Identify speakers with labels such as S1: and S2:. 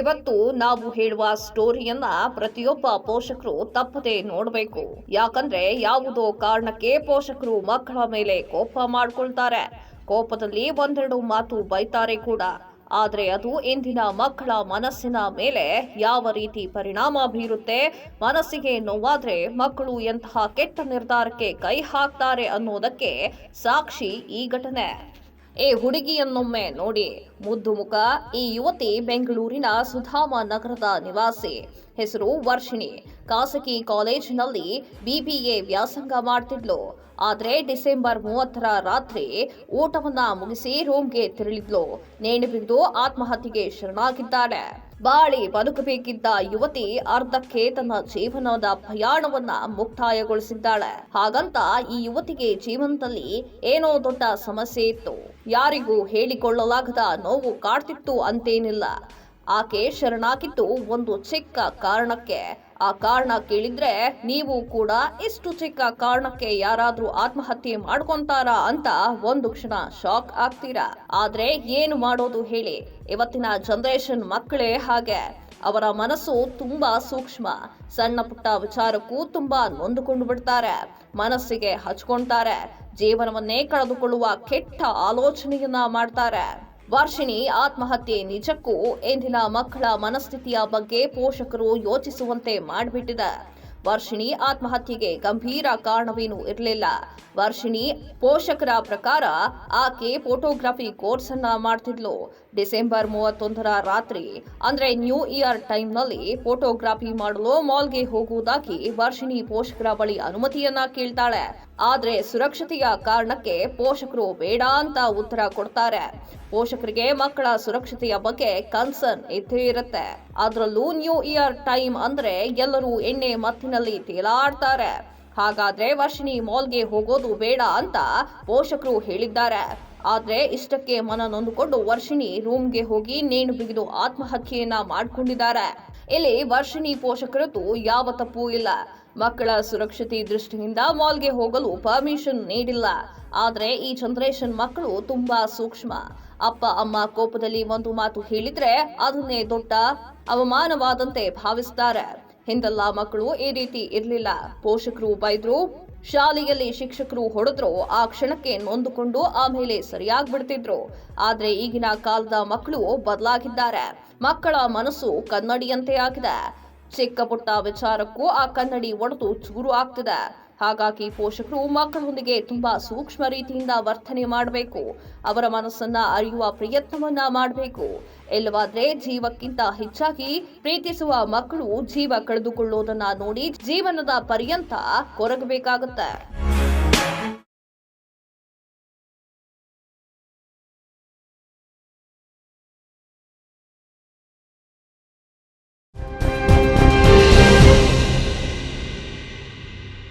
S1: ಇವತ್ತು ನಾವು ಹೇಳುವ ಸ್ಟೋರಿಯನ್ನ ಪ್ರತಿಯೊಬ್ಬ ಪೋಷಕರು ತಪ್ಪದೆ ನೋಡಬೇಕು. ಯಾಕಂದ್ರೆ ಯಾವುದೋ ಕಾರಣಕ್ಕೆ ಪೋಷಕರು ಮಕ್ಕಳ ಮೇಲೆ ಕೋಪ ಮಾಡ್ಕೊಳ್ತಾರೆ. ಕೋಪದಲ್ಲಿ ಒಂದೆರಡು ಮಾತು ಬೈತಾರೆ ಕೂಡ. ಆದರೆ ಅದು ಇಂದಿನ ಮಕ್ಕಳ ಮನಸ್ಸಿನ ಮೇಲೆ ಯಾವ ರೀತಿ ಪರಿಣಾಮ ಬೀರುತ್ತೆ, ಮನಸ್ಸಿಗೆ ನೋವಾದ್ರೆ ಮಕ್ಕಳು ಎಂತಹ ಕೆಟ್ಟ ನಿರ್ಧಾರಕ್ಕೆ ಕೈ ಹಾಕ್ತಾರೆ ಅನ್ನೋದಕ್ಕೆ ಸಾಕ್ಷಿ ಈ ಘಟನೆ. ಈ ಹುಡುಗಿಯನ್ನೊಮ್ಮೆ ನೋಡಿ ಮುದ್ದು ಮುಖ ಈ ಯುವತಿ ಬೆಂಗಳೂರಿನ ಸುಧಾಮ ನಗರದ ನಿವಾಸಿ. ಹೆಸರು ವರ್ಷಿಣಿ. ಖಾಸಗಿ ಕಾಲೇಜಿನಲ್ಲಿ ಬಿಬಿಎ ವ್ಯಾಸಂಗ ಮಾಡ್ತಿದ್ಲು. ಆದರೆ ಡಿಸೆಂಬರ್ ಮೂವತ್ತರ ರಾತ್ರಿ ಊಟವನ್ನ ಮುಗಿಸಿ ರೂಮ್ಗೆ ತೆರಳಿದ್ಲು. ನೇಣು ಬಿಗಿದು ಆತ್ಮಹತ್ಯೆಗೆ ಶರಣಾಗಿದ್ದಾಳೆ. ಬಾಳಿ ಬದುಕಬೇಕಿದ್ದ ಯುವತಿ ಅರ್ಧಕ್ಕೆ ತನ್ನ ಜೀವನದ ಪ್ರಯಾಣವನ್ನ ಮುಕ್ತಾಯಗೊಳಿಸಿದ್ದಾಳೆ. ಹಾಗಂತ ಈ ಯುವತಿಗೆ ಜೀವನದಲ್ಲಿ ಏನೋ ದೊಡ್ಡ ಸಮಸ್ಯೆ ಇತ್ತು. ಯಾರಿಗೂ ಹೇಳಿಕೊಳ್ಳಲಾಗದ ನೋವು ಕಾಡ್ತಿತ್ತು ಅಂತೇನಿಲ್ಲ. ಆಕೆ ಶರಣಾಗಿದ್ದು ಒಂದು ಚಿಕ್ಕ ಕಾರಣಕ್ಕೆ. ಆ ಕಾರಣ ಕೇಳಿದ್ರೆ, ನೀವು ಕೂಡ ಇಷ್ಟು ಚಿಕ್ಕ ಕಾರಣಕ್ಕೆ ಯಾರಾದ್ರೂ ಆತ್ಮಹತ್ಯೆ ಮಾಡ್ಕೊಂತಾರಾ ಅಂತ ಒಂದು ಕ್ಷಣ ಶಾಕ್ ಆಗ್ತೀರಾ? ಆದ್ರೆ ಏನು ಮಾಡೋದು ಹೇಳಿ. ಇವತ್ತಿನ ಜನರೇಷನ್ ಮಕ್ಕಳೇ ಹಾಗೆ. ಅವರ ಮನಸ್ಸು ತುಂಬಾ ಸೂಕ್ಷ್ಮ. ಸಣ್ಣ ಪುಟ್ಟ ವಿಚಾರಕ್ಕೂ ತುಂಬಾ ನೊಂದುಕೊಂಡು ಬಿಡ್ತಾರೆ. ಮನಸ್ಸಿಗೆ ಹಚ್ಕೊಂತಾರೆ. ಜೀವನವನ್ನೇ ಕಳೆದುಕೊಳ್ಳುವ ಕೆಟ್ಟ ಆಲೋಚನೆಯನ್ನ ಮಾಡ್ತಾರೆ. ವರ್ಷಿಣಿ ಆತ್ಮಹತ್ಯೆ ನಿಜಕ್ಕೂ ಇಂದಿನ ಮಕ್ಕಳ ಮನಸ್ಥಿತಿಯ ಬಗ್ಗೆ ಪೋಷಕರು ಯೋಚಿಸುವಂತೆ ಮಾಡಿಬಿಟ್ಟಿದೆ. ವರ್ಷಿಣಿ ಆತ್ಮಹತ್ಯೆಗೆ ಗಂಭೀರ ಕಾರಣವೇನೂ ಇರಲಿಲ್ಲ. ವರ್ಷಿಣಿ ಪೋಷಕರ ಪ್ರಕಾರ ಆಕೆ ಫೋಟೋಗ್ರಫಿ ಕೋರ್ಸ್ ಅನ್ನ ಮಾಡ್ತಿದ್ಲು. ಡಿಸೆಂಬರ್ ಮೂವತ್ತೊಂದರ ರಾತ್ರಿ, ಅಂದ್ರೆ ನ್ಯೂ ಇಯರ್ ಟೈಮ್ನಲ್ಲಿ ಫೋಟೋಗ್ರಫಿ ಮಾಡಲು ಮಾಲ್ಗೆ ಹೋಗುವುದಾಗಿ ವರ್ಷಿಣಿ ಪೋಷಕರ ಬಳಿ ಅನುಮತಿಯನ್ನ ಕೇಳ್ತಾಳೆ. ಆದ್ರೆ ಸುರಕ್ಷತೆಯ ಕಾರಣಕ್ಕೆ ಪೋಷಕರು ಬೇಡ ಅಂತ ಉತ್ತರ ಕೊಡ್ತಾರೆ. ಪೋಷಕರಿಗೆ ಮಕ್ಕಳ ಸುರಕ್ಷತೆಯ ಬಗ್ಗೆ ಕನ್ಸರ್ನ್ ಇದ್ದೇ ಇರುತ್ತೆ. ಅದರಲ್ಲೂ ನ್ಯೂ ಇಯರ್ ಟೈಮ್ ಅಂದ್ರೆ ಎಲ್ಲರೂ ಎಣ್ಣೆ ಮತ್ತಿನಲ್ಲಿ ತೇಲಾಡ್ತಾರೆ. ಹಾಗಾದ್ರೆ ವರ್ಷಿಣಿ ಮಾಲ್ಗೆ ಹೋಗೋದು ಬೇಡ ಅಂತ ಪೋಷಕರು ಹೇಳಿದ್ದಾರೆ. ಆದ್ರೆ ಇಷ್ಟಕ್ಕೆ ಮನ ನೊಂದುಕೊಂಡು ವರ್ಷಿಣಿ ರೂಮ್ಗೆ ಹೋಗಿ ನೇಣು ಬಿಗಿದು ಆತ್ಮಹತ್ಯೆಯನ್ನ ಮಾಡ್ಕೊಂಡಿದ್ದಾರೆ. ಇಲ್ಲಿ ವರ್ಷಿಣಿ ಪೋಷಕರದ್ದು ಯಾವ ತಪ್ಪು ಇಲ್ಲ. ಮಕ್ಕಳ ಸುರಕ್ಷತೆ ದೃಷ್ಟಿಯಿಂದ ಮಾಲ್ಗೆ ಹೋಗಲು ಪರ್ಮಿಷನ್ ನೀಡಿಲ್ಲ. ಆದ್ರೆ ಈ ಜನರೇಷನ್ ಮಕ್ಕಳು ತುಂಬಾ ಸೂಕ್ಷ್ಮ. ಅಪ್ಪ, ಅಮ್ಮ ಕೋಪದಲ್ಲಿ ಒಂದು ಮಾತು ಹೇಳಿದ್ರೆ ಅದನ್ನೇ ದೊಡ್ಡ ಅವಮಾನವಾದಂತೆ ಭಾವಿಸ್ತಾರೆ. ಹಿಂದೆಲ್ಲ ಮಕ್ಕಳು ಈ ರೀತಿ ಇರಲಿಲ್ಲ. ಪೋಷಕರು ಬೈದ್ರು, ಶಾಲೆಯಲ್ಲಿ ಶಿಕ್ಷಕರು ಹೊಡೆದ್ರು, ಆ ಕ್ಷಣಕ್ಕೆ ನೊಂದುಕೊಂಡು ಆಮೇಲೆ ಸರಿಯಾಗಿ ಬಿಡ್ತಿದ್ರು ಆದ್ರೆ ಈಗಿನ ಕಾಲದ ಮಕ್ಕಳು ಬದಲಾಗಿದ್ದಾರೆ. ಮಕ್ಕಳ ಮನಸ್ಸು ಕನ್ನಡಿಯಂತೆ ಆಗಿದೆ. ಚಿಕ್ಕ ಪುಟ್ಟ ವಿಚಾರಕ್ಕೂ ಆ ಕನ್ನಡಿ ಒಡೆದು ಚೂರು ಆಗ್ತಿದೆ. ಹಾಗಾಗಿ ಪೋಷಕರು ಮಕ್ಕಳೊಂದಿಗೆ ತುಂಬಾ ಸೂಕ್ಷ್ಮ ರೀತಿಯಿಂದ ವರ್ತನೆ ಮಾಡಬೇಕು. ಅವರ ಮನಸ್ಸನ್ನ ಅರಿಯುವ ಪ್ರಯತ್ನವನ್ನ ಮಾಡಬೇಕು. ಇಲ್ಲವಾದ್ರೆ ಜೀವಕ್ಕಿಂತ ಹೆಚ್ಚಾಗಿ ಪ್ರೀತಿಸುವ ಮಕ್ಕಳು ಜೀವ ಕಳೆದುಕೊಳ್ಳೋದನ್ನ ನೋಡಿ ಜೀವನದ ಪರ್ಯಂತ ಕೊರಗಬೇಕಾಗುತ್ತೆ.